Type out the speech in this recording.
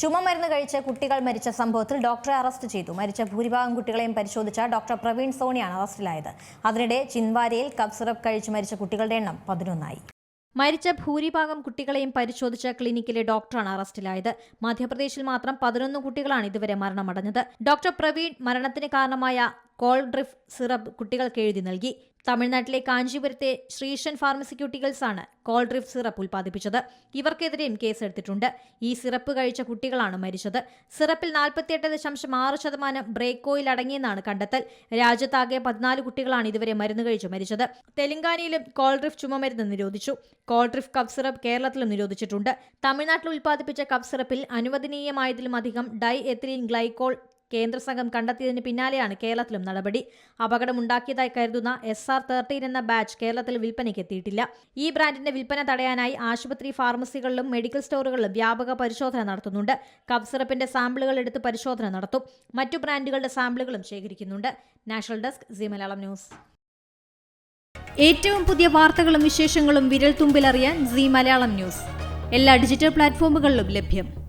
ചുമമരുന്ന് കഴിച്ച് കുട്ടികൾ മരിച്ച സംഭവത്തിൽ ഡോക്ടറെ അറസ്റ്റ് ചെയ്തു. മരിച്ച ഭൂരിഭാഗം കുട്ടികളെയും പരിശോധിച്ച ഡോക്ടർ പ്രവീൺ സോണിയാണ് അറസ്റ്റിലായത്. അതിനിടെ ചിൻവാരയിൽ കപ്പ് സിറപ്പ് കഴിച്ച് മരിച്ച കുട്ടികളുടെ എണ്ണം പതിനൊന്നായി. മരിച്ച ഭൂരിഭാഗം കുട്ടികളെയും പരിശോധിച്ച ക്ലിനിക്കിലെ ഡോക്ടറാണ് അറസ്റ്റിലായത്. മധ്യപ്രദേശിൽ മാത്രം പതിനൊന്ന് കുട്ടികളാണ് ഇതുവരെ മരണമടഞ്ഞത്. ഡോക്ടർ പ്രവീൺ മരണത്തിന് കാരണമായ കോൾഡ്രിഫ് സിറപ്പ് കുട്ടികൾക്ക് എഴുതി നൽകി. തമിഴ്നാട്ടിലെ കാഞ്ചീപുരത്തെ ശ്രീഷൻ ഫാർമസ്യൂട്ടിക്കൽസ് ആണ് കോൾഡ്രിഫ് സിറപ്പ് ഉൽപ്പാദിപ്പിച്ചത്. ഇവർക്കെതിരെയും കേസെടുത്തിട്ടുണ്ട്. ഈ സിറപ്പ് കഴിച്ച കുട്ടികളാണ് മരിച്ചത്. സിറപ്പിൽ നാൽപ്പത്തിയെട്ട് ദശാംശം ആറ് ശതമാനം ബ്രേക്ക് ഓയിൽ അടങ്ങിയെന്നാണ് കണ്ടെത്തൽ. രാജ്യത്താകെ പതിനാല് കുട്ടികളാണ് ഇതുവരെ മരുന്ന് കഴിച്ച് മരിച്ചത്. തെലങ്കാനയിലും കോൾഡ്രിഫ് ചുമമരുന്ന് നിരോധിച്ചു. കോൾഡ്രിഫ് കപ്പ് സിറപ്പ് കേരളത്തിലും നിരോധിച്ചിട്ടുണ്ട്. തമിഴ്നാട്ടിൽ ഉൽപ്പാദിപ്പിച്ച കപ്പ് സിറപ്പിൽ അനുവദനീയമായതിലും അധികം ഡൈ എത്രീൻ ഗ്ലൈക്കോൾ കേന്ദ്ര സംഘം കണ്ടെത്തിയതിന് പിന്നാലെയാണ് കേരളത്തിലും നടപടി. അപകടമുണ്ടാക്കിയതായി കരുതുന്ന എസ് ആർ തേർട്ടീൻ എന്ന ബാച്ച് കേരളത്തിൽ വിൽപ്പനയ്ക്ക് എത്തിയിട്ടില്ല. ഈ ബ്രാൻഡിന്റെ വിൽപ്പന തടയാനായി ആശുപത്രി ഫാർമസികളിലും മെഡിക്കൽ സ്റ്റോറുകളിലും വ്യാപക പരിശോധന നടത്തുന്നുണ്ട്. കഫ് സിറപ്പിന്റെ സാമ്പിളുകൾ എടുത്ത് പരിശോധന നടത്തും. മറ്റു ബ്രാൻഡുകളുടെ സാമ്പിളുകളും ശേഖരിക്കുന്നുണ്ട്. National desk C Malayalam news. ഏറ്റവും പുതിയ വാർത്തകളും വിശേഷങ്ങളും വിരൽ തുമ്പിലറിയാൻ സി മലയാളം ന്യൂസ്. എല്ലാ ഡിജിറ്റൽ പ്ലാറ്റ്ഫോമുകളിലും ലഭ്യം.